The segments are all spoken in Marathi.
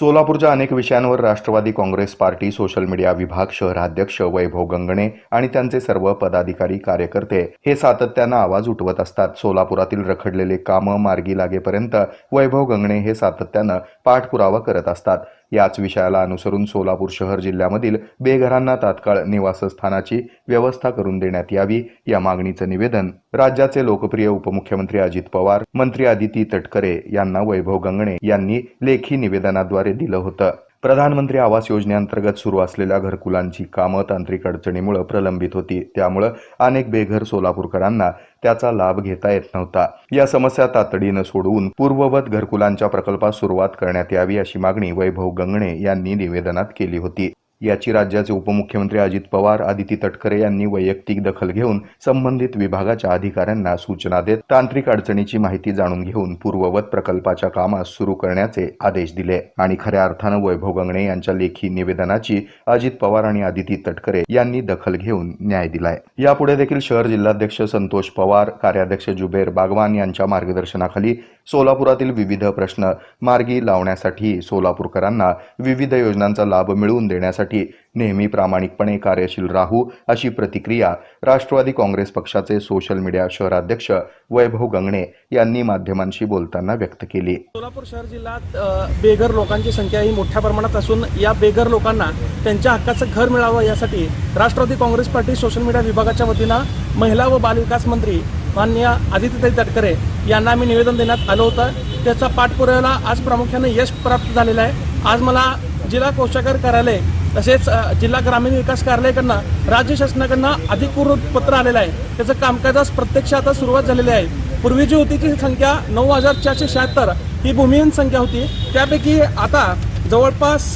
सोलापूरच्या अनेक विषयांवर Rashtrawadi Congress party social media विभाग शहराध्यक्ष वैभव गंगणे आणि त्यांचे सर्व पदाधिकारी कार्यकर्ते हे सातत्यानं आवाज उठवत असतात. सोलापुरातील रखडलेले कामं मार्गी लागेपर्यंत वैभव गंगणे हे सातत्यानं पाठपुरावा करत असतात. याच विषयाला अनुसरून सोलापूर शहर जिल्ह्यामधील बेघरांना तात्काळ निवासस्थानाची व्यवस्था करून देण्यात यावी या मागणीचं निवेदन राज्याचे लोकप्रिय उपमुख्यमंत्री अजित पवार मंत्री आदिती तटकरे यांना वैभव गंगणे यांनी लेखी निवेदनाद्वारे दिलं होतं. प्रधानमंत्री आवास योजनेअंतर्गत सुरू असलेल्या घरकुलांची कामं तांत्रिक अडचणीमुळे प्रलंबित होती. त्यामुळं अनेक बेघर सोलापूरकरांना त्याचा लाभ घेता येत नव्हता. या समस्या तातडीनं सोडवून पूर्ववत घरकुलांच्या प्रकल्पास सुरुवात करण्यात यावी अशी मागणी वैभव गंगणे यांनी निवेदनात केली होती. याची राज्याचे उपमुख्यमंत्री अजित पवार आदिती तटकरे यांनी वैयक्तिक दखल घेऊन संबंधित विभागाच्या अधिकाऱ्यांना सूचना देत तांत्रिक अडचणीची माहिती जाणून घेऊन पूर्ववत प्रकल्पाच्या कामास सुरू करण्याचे आदेश दिले. आणि खऱ्या अर्थानं वैभव गंगणे यांच्या लेखी निवेदनाची अजित पवार आणि आदिती तटकरे यांनी दखल घेऊन न्याय दिलाय. यापुढे देखील शहर जिल्हाध्यक्ष संतोष पवार कार्याध्यक्ष जुबेर बागवान यांच्या मार्गदर्शनाखाली सोलापुरातील विविध प्रश्न मार्गी लावण्यासाठी सोलापूरकरांना विविध योजनांचा लाभ मिळवून देण्यासाठी नेहमी प्रामाणिकपणे कार्यशील राहू अशी प्रतिक्रिया राष्ट्रवादी काँग्रेस पक्षाचे सोशल मीडिया शहराध्यक्ष वैभव गंगणे यांनी माध्यमांशी बोलताना व्यक्त केली. सोलापूर शहर जिल्ह्यात बेघर लोकांची संख्या ही मोठ्या प्रमाणात असून या बेघर लोकांना त्यांच्या हक्काचं घर मिळावं यासाठी Rashtrawadi Congress party social media विभागाच्या वतीनं महिला व बालविकास मंत्री मान्य आदित्यताई तटकरे यांना आम्ही निवेदन देण्यात आलं होतं. त्याचा पाठपुराव्याला आज प्रामुख्याने यश प्राप्त झालेलं आहे. आज मला जिल्हा कोषागार कार्यालय तसेच जिल्हा ग्रामीण विकास कार्यालयाकडनं राज्य शासनाकडनं अधिकृत पत्र आलेलं आहे. त्याचं कामकाजास प्रत्यक्ष आता सुरुवात झालेली आहे. पूर्वी जी होती ती संख्या नऊ हजार चारशे शहात्तर. ही भूमिहीन संख्या होती. त्यापैकी आता जवळपास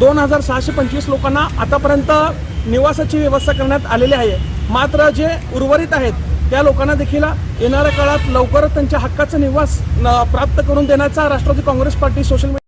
दोन हजार सहाशे पंचवीस लोकांना आतापर्यंत निवासाची व्यवस्था करण्यात आलेली आहे. मात्र जे उर्वरित आहेत त्या लोकांना देखील येणाऱ्या काळात लवकरच त्यांच्या हक्काचा निवास प्राप्त करून देण्याचा Rashtrawadi Congress party social media